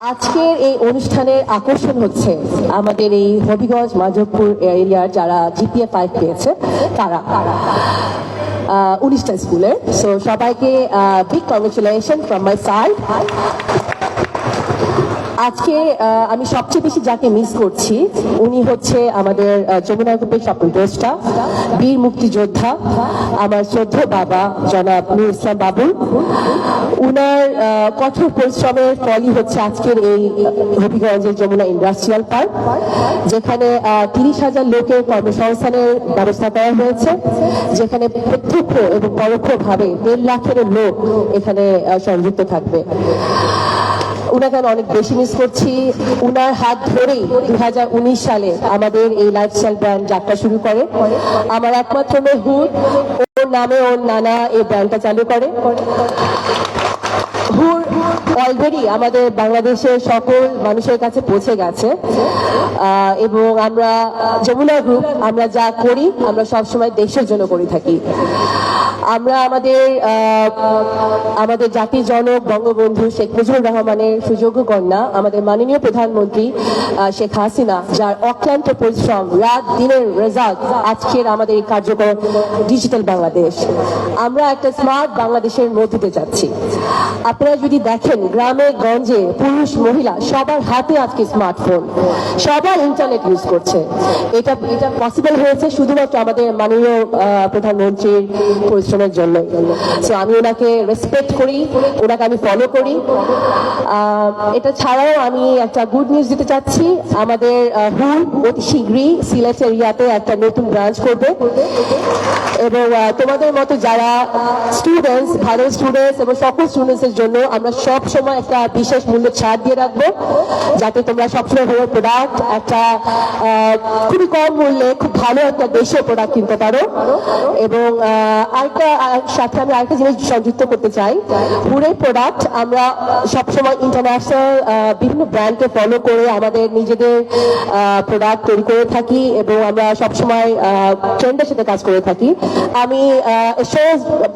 আজকের এই অনুষ্ঠানের আকর্ষণ হচ্ছে আমাদের এই হবিগঞ্জ মাধবপুর এরিয়ার যারা জিপিএ ফাইভ পেয়েছে, তারা। উনিশটা স্কুলের সো সবাইকে big congratulation from my side আজকে আমি সবচেয়ে বেশি যাকে মিস করছি, উনি হচ্ছে আমাদের যমুনা গ্রুপের স্বপ্নদ্রষ্টা বীর মুক্তিযোদ্ধা, আমার শ্রদ্ধ বাবা জনাব নুর ইসলাম বাবুল উনার কঠোর পরিশ্রমের ফলই হচ্ছে আজকের এই হবিগঞ্জের যমুনা ইন্ডাস্ট্রিয়াল পার্ক, যেখানে তিরিশ হাজার লোকের কর্মসংস্থানের ব্যবস্থা করা হয়েছে, যেখানে প্রত্যক্ষ এবং পরোক্ষভাবে দেড় লাখের লোক এখানে সংযুক্ত থাকবে। উনাকে আমি অনেক বেশি মিস করছি। উনার হাত ধরেই দু হাজার উনিশ সালে আমাদের এই লাইফস্টাইল ব্র্যান্ড যাত্রা শুরু করে। আমার একমাত্র মেয়ে হুদ ওর নামে ওর নানা এই ব্র্যান্ডটা চালু করে। হুর অলরেডি আমাদের বাংলাদেশের সকল মানুষের কাছে পৌঁছে গেছে। এবং আমরা যমুনা গ্রুপ আমরা যা করি, আমরা সবসময় দেশের জন্য করে থাকি। আমরা আমাদের আমাদের জাতির জনক বঙ্গবন্ধু শেখ মুজিবুর রহমানের সুযোগ্য কন্যা, আমাদের মাননীয় প্রধানমন্ত্রী শেখ হাসিনা, যার অক্লান্ত পরিশ্রম, রাত দিনের রেজাল্ট আজকের আমাদের এই কার্যকর ডিজিটাল বাংলাদেশ। আমরা একটা স্মার্ট বাংলাদেশের মধ্যে যাচ্ছি। আপনারা যদি দেখেন, গ্রামে, গঞ্জে পুরুষ, মহিলা সবার হাতে আজকে স্মার্টফোন সবার ইন্টারনেট ইউজ করছে। এটা এটা পসিবল হয়েছে শুধুমাত্র আমাদের মাননীয় প্রধানমন্ত্রীর পরিশ্রমের জন্য। সো আমি ওনাকে রেসপেক্ট করি ওনাকে আমি ফলো করি। এটা ছাড়াও আমি একটা গুড নিউজ দিতে চাচ্ছি। আমাদের হুল অতি শীঘ্রই সিলেট এরিয়াতে একটা নতুন ব্রাঞ্চ করবে। এবং তোমাদের মতো যারা স্টুডেন্টস ভালো স্টুডেন্টস এবং সকল স্টুডেন্টসের জন্য আমরা সব সময় একটা বিশেষ মূল্য ছাড় দিয়ে রাখব। যাতে তোমরা সবসময় ভালো প্রোডাক্ট একটা খুবই কম মূল্যে খুব ভালো একটা দেশীয় প্রোডাক্ট কিনতে পারো। এবং আহ, আরেকটা আর সাথে আমি আরেকটা জিনিস সংযুক্ত করতে চাই। হুরের প্রোডাক্ট আমরা সবসময় ইন্টারন্যাশনাল বিভিন্ন ব্র্যান্ডকে ফলো করে আমাদের নিজেদের প্রোডাক্ট তৈরি করে থাকি এবং আমরা সবসময় ট্রেন্ডের সাথে কাজ করে থাকি। আমি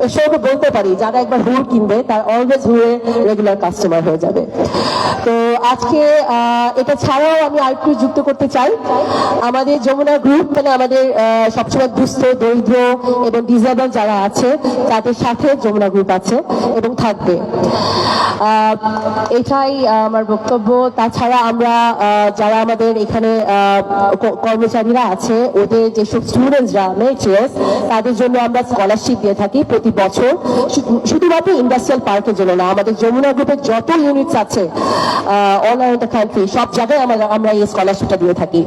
এসব বলতে পারি, যারা একবার হুর কিনবে, তার অলওয়েজ হুরে রেগুলার কাস্টমার হয়ে যাবে। তো আজকে এটা ছাড়াও আমি আরেকটু যুক্ত করতে চাই। আমাদের যমুনা গ্রুপ মানে আমাদের সবসময় দুস্থ, দরিদ্র এবং ডিজেবল যারা আছে, তাদের সাথে যমুনা গ্রুপ আছে এবং থাকবে। এটাই আমার বক্তব্য। তাছাড়া আমরা যারা আমাদের এখানে কর্মচারীরা আছে, ওদের যেসব স্টুডেন্টসরা মেট্রিয়াস তাদের জন্য আমরা স্কলারশিপ দিয়ে থাকি প্রতি বছর। শুধুমাত্র ইন্ডাস্ট্রিয়াল পার্কের জন্য না, আমাদের যমুনা গ্রুপের যত ইউনিটস আছে অল ওভার দ্য কান্ট্রি সব জায়গায় আমরা আমরা এই স্কলারশিপটা দিয়ে থাকি।